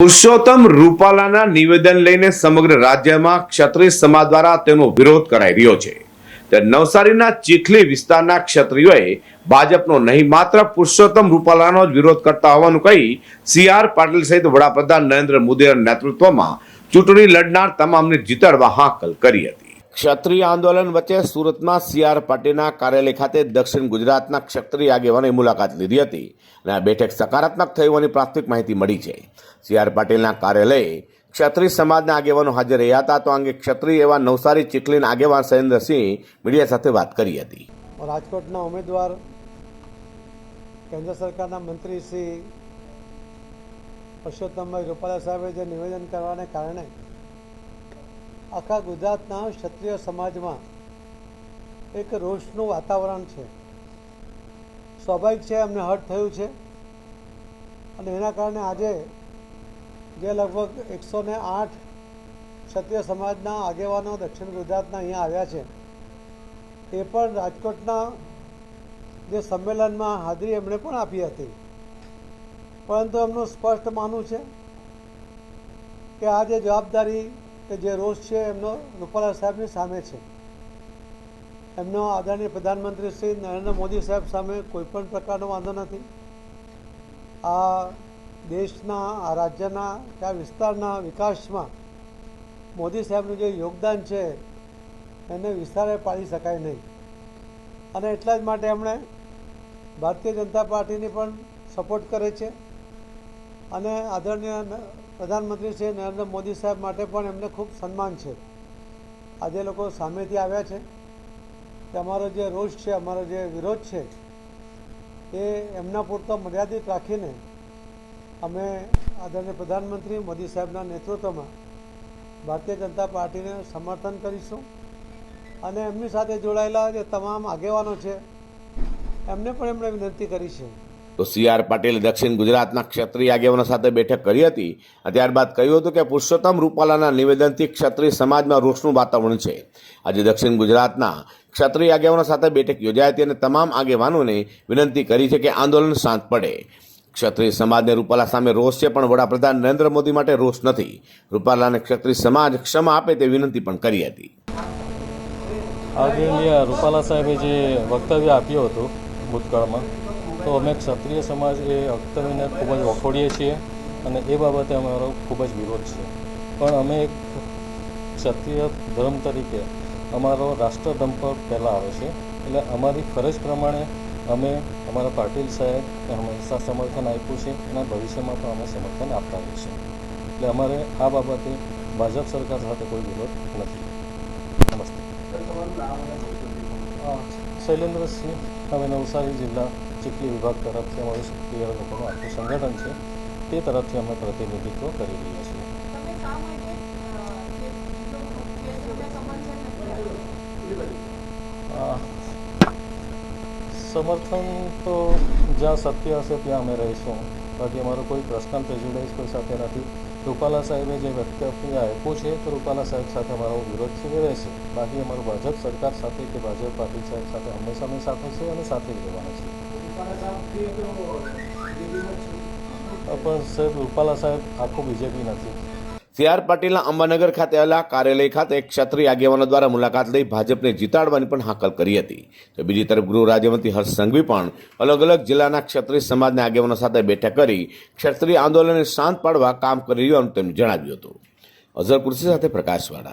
પુરુષોત્તમ રૂપાલાના નિવેદન લઈને સમગ્ર રાજ્યમાં ક્ષત્રિય સમાજ દ્વારા તેનો વિરોધ કરાઈ રહ્યો છે. તે નવસારીના ચીખલી વિસ્તારના ક્ષત્રિયોએ ભાજપનો નહીં, માત્ર પુરુષોત્તમ રૂપાલાનો જ વિરોધ કરતા હોવાનું કહી સી આર પાટીલ સહિત વડાપ્રધાન નરેન્દ્ર મોદીના નેતૃત્વમાં ચૂંટણી લડનાર તમામને જીતાડવા હાકલ કરી હતી. ક્ષત્રિય આંદોલન વચ્ચે સુરતમાં સી આર પાટીલના કાર્યાલય ખાતે દક્ષિણ ગુજરાતના ક્ષત્રિય આગેવાનોએ મુલાકાત લીધી હતી અને આ બેઠક સકારાત્મક થઈ હોવાની પ્રાથમિક માહિતી મળી છે. સી આર પાટીલના કાર્યાલયે ક્ષત્રિય સમાજના આગેવાનો હાજર રહ્યા હતા. તો અંગે ક્ષત્રિય એવા નવસારી ચીખલીના આગેવાન સહેન્દ્રસિંહ મીડિયા સાથે વાત કરી હતી. રાજકોટના ઉમેદવાર, કેન્દ્ર સરકારના મંત્રી શ્રી પરસોત્તમભાઈ રૂપાલા સાહેબે જે નિવેદન કરવાને કારણે આખા ગુજરાતના ક્ષત્રિય સમાજમાં એક રોષનું વાતાવરણ છે. સ્વાભાવિક છે, એમને હર્ટ થયું છે. અને એના કારણે આજે જે લગભગ એકસો ને આઠ ક્ષત્રિય સમાજના આગેવાનો દક્ષિણ ગુજરાતના અહીંયા આવ્યા છે, એ પણ રાજકોટના જે સંમેલનમાં હાજરી એમણે પણ આપી હતી. પરંતુ એમનું સ્પષ્ટ માનવું છે કે આ જે જવાબદારી કે જે રોષ છે એમનો રૂપાલા સાહેબની સામે છે. એમનો આદરણીય પ્રધાનમંત્રી શ્રી નરેન્દ્ર મોદી સાહેબ સામે કોઈપણ પ્રકારનો વાંધો નથી. આ દેશના, આ રાજ્યના કે આ વિસ્તારના વિકાસમાં મોદી સાહેબનું જે યોગદાન છે, એને વિસ્તારે પાડી શકાય નહીં. અને એટલા જ માટે એમણે ભારતીય જનતા પાર્ટીની પણ સપોર્ટ કરે છે. અને આદરણીય પ્રધાનમંત્રી શ્રી નરેન્દ્ર મોદી સાહેબ માટે પણ એમને ખૂબ સન્માન છે. આજે લોકો સામેથી આવ્યા છે. કે અમારો જે રોષ છે, અમારો જે વિરોધ છે, એ એમના પૂરતો મર્યાદિત રાખીને અમે આદરણીય પ્રધાનમંત્રી મોદી સાહેબના નેતૃત્વમાં ભારતીય જનતા પાર્ટીને સમર્થન કરીશું. અને એમની સાથે જોડાયેલા જે તમામ આગેવાનો છે, એમને પણ એમણે વિનંતી કરી છે. તો સી આર પાટીલે દક્ષિણ ગુજરાતના ક્ષત્રિય આગેવાનો સાથે બેઠક કરી હતી ત્યારબાદ કહ્યું હતું કે પુરુષોત્તમ રૂપાલાના નિવેદનથી ક્ષત્રિય સમાજમાં રોષનું વાતાવરણ છે. આજે દક્ષિણ ગુજરાતના ક્ષત્રિય આગેવાનો સાથે બેઠક યોજાઈ હતી અને તમામ આગેવાનોને વિનંતી કરી છે કે આંદોલન શાંત પડે. ક્ષત્રિય સમાજને રૂપાલા સામે રોષ છે, પણ વડાપ્રધાન નરેન્દ્ર મોદી માટે રોષ નથી. રૂપાલાને ક્ષત્રિય સમાજ ક્ષમા આપે તે વિનંતી પણ કરી હતી. આજે રૂપાલા સાહેબે જે વક્તવ્ય આપ્યું હતું ભૂતકાળમાં. તો અમે ક્ષત્રિય સમાજ એ વક્તવ્યને ખૂબ જ વખોડીએ છીએ અને એ બાબતે અમારો ખૂબ જ વિરોધ છે. પણ અમે એક ક્ષત્રિય ધર્મ તરીકે અમારો રાષ્ટ્રધર્મ પર પહેલાં આવે છે. એટલે અમારી ફરજ પ્રમાણે અમે અમારા પાટીલ સાહેબને હંમેશા સમર્થન આપ્યું છે અને ભવિષ્યમાં પણ અમે સમર્થન આપતા રહીશું એટલે અમારે આ બાબતે ભાજપ સરકાર સાથે કોઈ વિરોધ નથી. નમસ્તે. અ, શૈલેન્દ્રસિંહ હવે નવસારી જિલ્લા ચીખલી વિભાગ તરફથી અમારું સક્રિય લોકોનું આખું સંગઠન છે તે તરફથી અમે પ્રતિનિધિત્વ કરી રહ્યા છીએ તમે શા માટે અ, જે લોકો કેસરીને સમર્થન નથી આપ્યું? અ, સમર્થન તો જ્યાં સત્ય હશે ત્યાં અમે રહીશું બાકી અમારો કોઈ પર્સનલ પ્રેજ્યુડાઇઝ કોઈ સાથે નથી રૂપાલા સાહેબે જે વક્તવ્ય આપ્યું છે તો રૂપાલા સાહેબ સાથે અમારો વિરોધ છે રહેશે. બાકી અમારું ભાજપ સરકાર સાથે કે ભાજપ પાર્ટી સાહેબ સાથે હંમેશા અમે સાથે છે અને સાથે જ રહેવાના છે પણ સાહેબ રૂપાલા સાહેબ આખું બીજેપી નથી. સી આર પાટીલના અંબાનગર ખાતે આવેલા કાર્યાલય ખાતે ક્ષત્રિય આગેવાનો દ્વારા મુલાકાત લઈ ભાજપને જીતાડવાની પણ હાકલ કરી હતી. તો બીજી તરફ ગૃહ રાજ્યમંત્રી હર્ષ સંઘવી પણ અલગ અલગ જિલ્લાના ક્ષત્રિય સમાજના આગેવાનો સાથે બેઠક કરી ક્ષત્રિય આંદોલનને શાંત પાડવા કામ કરી રહ્યું તેમણે જણાવ્યું હતું. અઝર કુર્સી સાથે પ્રકાશવાળા.